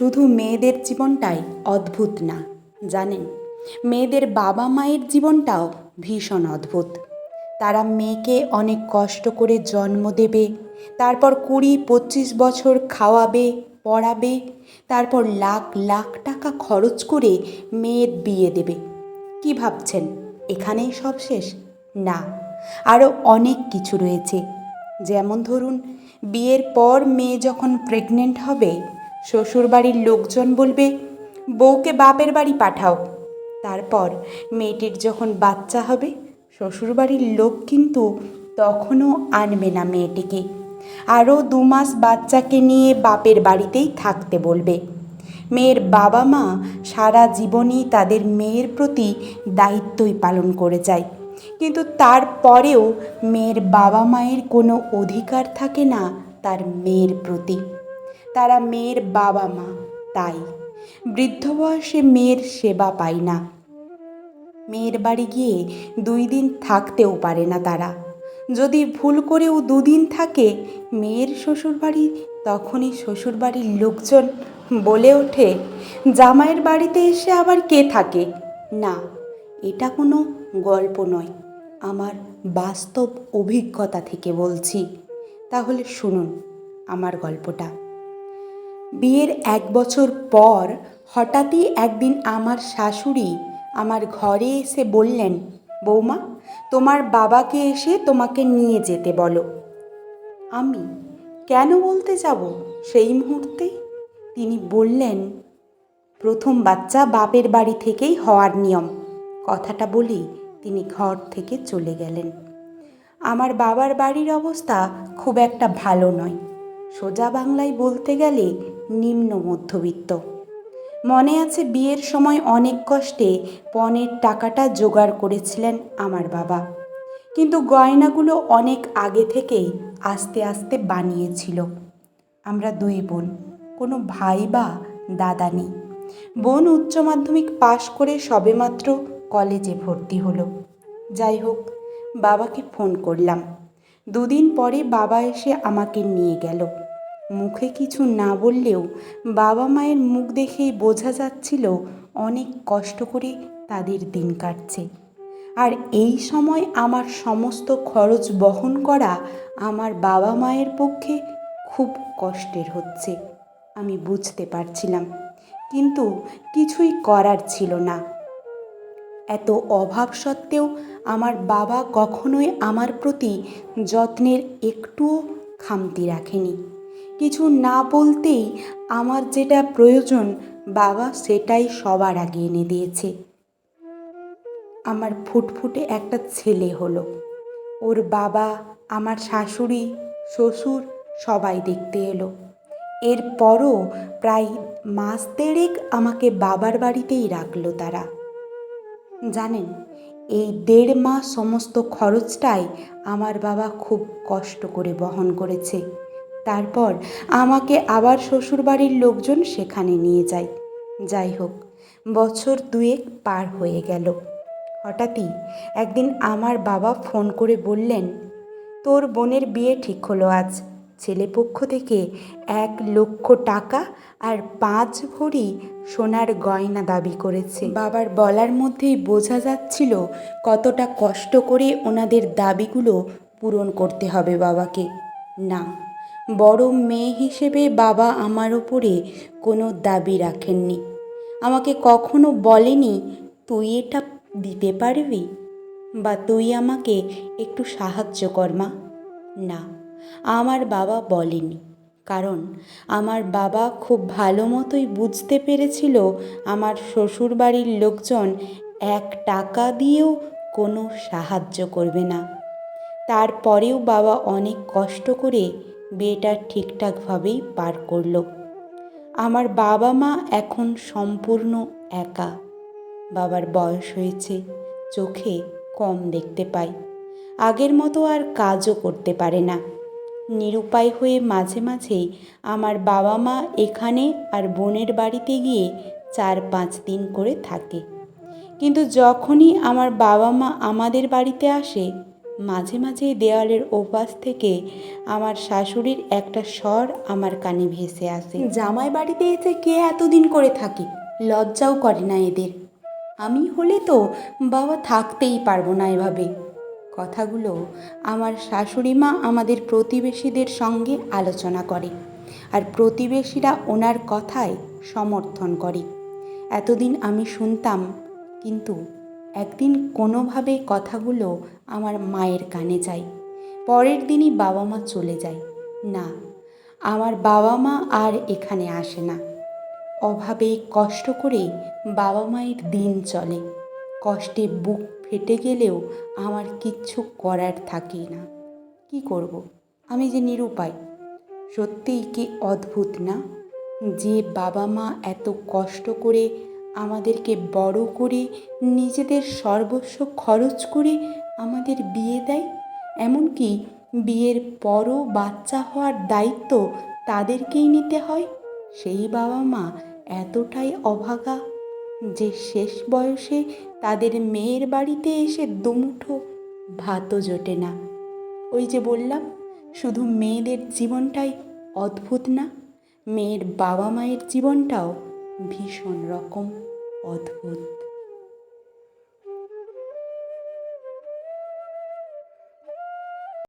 শুধু মেয়েদের জীবনটাই অদ্ভুত না, জানেন? মেয়েদের বাবা মায়ের জীবনটাও ভীষণ অদ্ভুত। তারা মেয়েকে অনেক কষ্ট করে জন্ম দেবে, তারপর কুড়ি পঁচিশ বছর খাওয়াবে, পড়াবে, তারপর লাখ লাখ টাকা খরচ করে মেয়ের বিয়ে দেবে। কি ভাবছেন? এখানেই সব শেষ? না আরও অনেক কিছু রয়েছে। যেমন ধরুন, বিয়ের পর মেয়ে যখন প্রেগনেন্ট হবে শ্বশুরবাড়ির লোকজন বলবে, বউকে বাপের বাড়ি পাঠাও। তারপর মেয়েটির যখন বাচ্চা হবে, শ্বশুরবাড়ির লোক কিন্তু তখনও আনবে না মেয়েটিকে। আরও দু মাস বাচ্চাকে নিয়ে বাপের বাড়িতেই থাকতে বলবে। মেয়ের বাবা মা সারা জীবনই তাদের মেয়ের প্রতি দায়িত্বই পালন করে যায়। কিন্তু তারপরেও মেয়ের বাবা মায়ের কোনো অধিকার থাকে না তার মেয়ের প্রতি। তারা মেয়ের বাবা মা, তাই। বৃদ্ধ বয়সে মেয়ের সেবা পায় না। মেয়ের বাড়ি গিয়ে দুই দিন থাকতেও পারে না তারা। যদি ভুল করেও দুদিন থাকে, মেয়ের শ্বশুরবাড়ি তখনই শ্বশুরবাড়ির লোকজন বলে ওঠে, জামাইয়ের বাড়িতে এসে আবার কে থাকে? না, এটা কোনো গল্প নয়। আমার বাস্তব অভিজ্ঞতা থেকে বলছি। তাহলে শুনুন আমার গল্পটা। বিয়ের এক বছর পর হঠাৎই একদিন আমার শাশুড়ি আমার ঘরে এসে বললেন, বৌমা, তোমার বাবাকে এসে তোমাকে নিয়ে যেতে বলো। আমি, কেন বলতে যাব সেই মুহূর্তে? তিনি বললেন, প্রথম বাচ্চা বাপের বাড়ি থেকেই হওয়ার নিয়ম। কথাটা বলেই তিনি ঘর থেকে চলে গেলেন। আমার বাবার বাড়ির অবস্থা খুব একটা ভালো নয়। সোজা বাংলায় বলতে গেলে নিম্ন মধ্যবিত্ত। মনে আছে বিয়ের সময় অনেক কষ্টে পণের টাকাটা জোগাড় করেছিলেন আমার বাবা। কিন্তু গয়নাগুলো অনেক আগে থেকেই আস্তে আস্তে বানিয়েছিল। আমরা দুই বোন, কোনো ভাই বা দাদা নেই। বোন উচ্চ মাধ্যমিক পাশ করে সবেমাত্র কলেজে ভর্তি হলো। যাই হোক, বাবাকে ফোন করলাম। দুদিন পরে বাবা এসে আমাকে নিয়ে গেল। মুখে কিছু না বললেও বাবা মায়ের মুখ দেখেই বোঝা যাচ্ছিল অনেক কষ্ট করে তাদের দিন কাটছে। আর এই সময় আমার সমস্ত খরচ বহন করা আমার বাবা মায়ের পক্ষে খুব কষ্টের হচ্ছে, আমি বুঝতে পারছিলাম। কিন্তু কিছুই করার ছিল না। এত অভাব সত্ত্বেও আমার বাবা কখনোই আমার প্রতি যত্নের একটুও খামতি রাখেনি। কিছু না বলতেই আমার যেটা প্রয়োজন, বাবা সেটাই সবার আগে এনে দিয়েছে। আমার ফুটফুটে একটা ছেলে হলো। ওর বাবা, আমার শাশুড়ি, শ্বশুর সবাই দেখতে এলো। এরপরও প্রায় মাস দেড়েক আমাকে বাবার বাড়িতেই রাখল তারা। জানেন, এই দেড় মাস সমস্ত খরচটাই আমার বাবা খুব কষ্ট করে বহন করেছে। তারপর আমাকে আবার শ্বশুরবাড়ির লোকজন সেখানে নিয়ে যায়। যাই হোক, বছর দুয়েক পার হয়ে গেল। হঠাৎই একদিন আমার বাবা ফোন করে বললেন, তোর বোনের বিয়ে ঠিক হলো আজ। ছেলেপক্ষ থেকে এক লক্ষ টাকা আর পাঁচ ভরি সোনার গয়না দাবি করেছে। বাবার বলার মধ্যেই বোঝা যাচ্ছিল কতটা কষ্ট করে ওনাদের দাবিগুলো পূরণ করতে হবে বাবাকে। না বড় মেয়ে হিসেবে বাবা আমার ওপরে কোনো দাবি রাখেননি। আমাকে কখনো বলেনি, তুই এটা দিতে পারবি? বা, তুই আমাকে একটু সাহায্য কর মা। না, আমার বাবা বলেনি। কারণ, আমার বাবা খুব ভালো মতোই বুঝতে পেরেছিল আমার শ্বশুরবাড়ির লোকজন এক টাকা দিয়েও কোনো সাহায্য করবে না। তারপরেও বাবা অনেক কষ্ট করে বিয়েটা ঠিকঠাকভাবেই পার করল। আমার বাবা মা এখন সম্পূর্ণ একা। বাবার বয়স হয়েছে, চোখে কম দেখতে পায়। আগের মতো আর কাজও করতে পারে না। নিরুপায় হয়ে মাঝে মাঝেই আমার বাবা মা এখানে আর বোনের বাড়িতে গিয়ে চার পাঁচ দিন করে থাকে। কিন্তু যখনই আমার বাবা মা আমাদের বাড়িতে আসে মাঝে মাঝে দেওয়ালের ওপাশ থেকে আমার শাশুড়ির একটা স্বর আমার কানে ভেসে আসে। জামাই বাড়িতে এসে কে এতদিন করে থাকে? লজ্জাও করে না এদের। আমি হলে তো বাবা থাকতেই পারব না এভাবে। কথাগুলো আমার শাশুড়ি মা আমাদের প্রতিবেশীদের সঙ্গে আলোচনা করে আর প্রতিবেশীরা ওনার কথায় সমর্থন করে। এতদিন আমি শুনতাম, কিন্তু একদিন কোনোভাবে কথাগুলো আমার মায়ের কানে যায়। পরের দিনই বাবা মা চলে যায়। না, আমার বাবা মা আর এখানে আসে না। অভাবে কষ্ট করে বাবা মায়ের দিন চলে। কষ্টে বুক ফেটে গেলেও আমার কিচ্ছু করার থাকে না। কি করব? আমি যে নিরুপায়। সত্যিই কি অদ্ভুত না? যে বাবা মা এত কষ্ট করে আমাদেরকে বড় করে, নিজেদের সর্বস্ব খরচ করে আমাদের বিয়ে দেয়? এমনকি বিয়ের পরও বাচ্চা হওয়ার দায়িত্ব তাদেরকেই নিতে হয়? সেই বাবা মা এতটাই অভাগা যে শেষ বয়সে তাদের মেয়ের বাড়িতে এসে দুমুঠো ভাতও জোটে না। ওই যে বললাম, শুধু মেয়েদের জীবনটাই অদ্ভুত না, মেয়ের বাবা মায়ের জীবনটাও ভীষণ রকম অদ্ভুত।